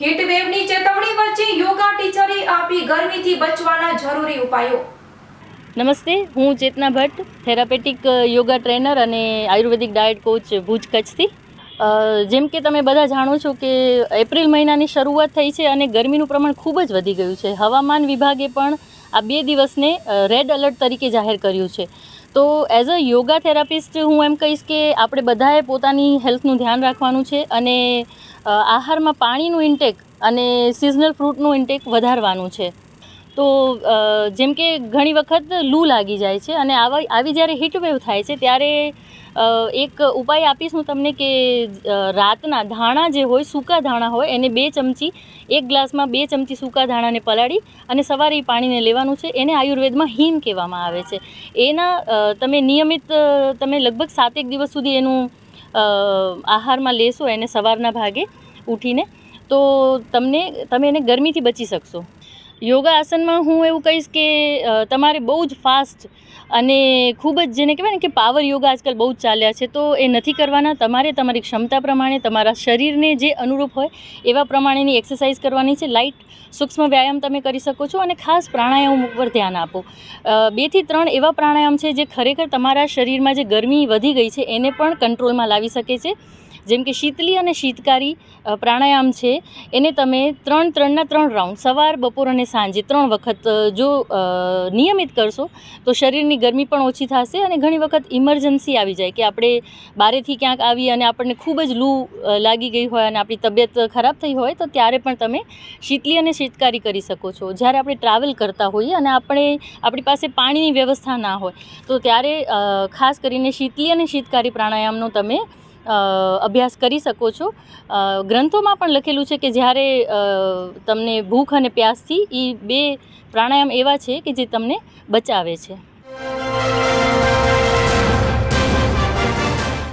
વેવની ચેતવણી વચ્ચે યોગા ટીચરે આપી ગરમીથી બચવાના જરૂરી ઉપાયો. નમસ્તે, હું Chetna Bhatt, therapeutic yoga trainer અને આયુર્વેદિક ડાયટ કોચ ભુજ કચ્છથી. જેમ કે તમે બધા જાણો છો કે એપ્રિલ મહિનાની શરૂઆત થઈ છે અને ગરમીનું પ્રમાણ ખૂબ જ વધી ગયું છે. હવામાન વિભાગે પણ આ બે દિવસને રેડ એલર્ટ તરીકે જાહેર કર્યું છે. તો એઝ અ યોગા થેરાપિસ્ટ હું એમ કહીશ કે આપણે બધાએ પોતાની હેલ્થનું ધ્યાન રાખવાનું છે અને આહારમાં પાણીનું ઇન્ટેક અને સિઝનલ ફ્રૂટનું ઇન્ટેક વધારવાનું છે. તો જેમ કે ઘણી વખત લૂ લાગી જાય છે અને આવા, આવી જ્યારે હીટવેવ થાય છે ત્યારે એક ઉપાય આપીશ હું તમને કે રાતના ધાણા જે હોય, સૂકા ધાણા હોય, એને બે ચમચી, એક ગ્લાસમાં બે ચમચી સૂકા ધાણાને પલાળી અને સવારે એ પાણીને લેવાનું છે. એને આયુર્વેદમાં હિમ કહેવામાં આવે છે. એના તમે નિયમિત તમે લગભગ સાતેક દિવસ સુધી એનું આહારમાં લેશો એને સવારના ભાગે ઉઠીને, તો તમને, તમે એને ગરમીથી બચી શકશો. યોગા આસનમાં હું એવું કહીશ કે તમારે બહુ જ ફાસ્ટ અને ખૂબ જ જેને કહેવાય ને કે પાવર યોગા આજકાલ બહુ જ ચાલ્યા છે, તો એ નથી કરવાના. તમારે તમારી ક્ષમતા પ્રમાણે, તમારા શરીરને જે અનુરૂપ હોય, એવા પ્રમાણેની એક્સરસાઇઝ કરવાની છે. લાઇટ સૂક્ષ્મ વ્યાયામ તમે કરી શકો છો અને ખાસ પ્રાણાયામ ઉપર ધ્યાન આપો. બેથી ત્રણ એવા પ્રાણાયામ છે જે ખરેખર તમારા શરીરમાં જે ગરમી વધી ગઈ છે, એને પણ કંટ્રોલમાં લાવી શકે છે. જેમ કે શીતલી અને શીતકારી પ્રાણાયામ છે. એને તમે ત્રણ, ત્રણના ત્રણ રાઉન્ડ, સવાર, બપોર અને સાંજે ત્રણ વખત જો નિયમિત કરશો, તો શરીરની ગરમી પણ ઓછી થશે અને ઘણી વખત ઇમરજન્સી આવી જાય કે આપણે બારેથી ક્યાંક આવી અને આપણને ખૂબ જ લૂ લાગી ગઈ હોય અને આપણી તબિયત ખરાબ થઈ હોય, તો ત્યારે પણ તમે શીતલી અને શીતકારી કરી શકો છો. જ્યારે આપણે ટ્રાવેલ કરતા હોઈએ અને આપણે, આપણી પાસે પાણીની વ્યવસ્થા ના હોય, તો ત્યારે ખાસ કરીને શીતલી અને શીતકારી પ્રાણાયામનો તમે અભ્યાસ કરી શકો છો. ગ્રંથોમાં પણ લખેલું છે કે જ્યારે તમને ભૂખ અને પ્યાસથી એ બે પ્રાણાયામ એવા છે કે જે તમને બચાવે છે.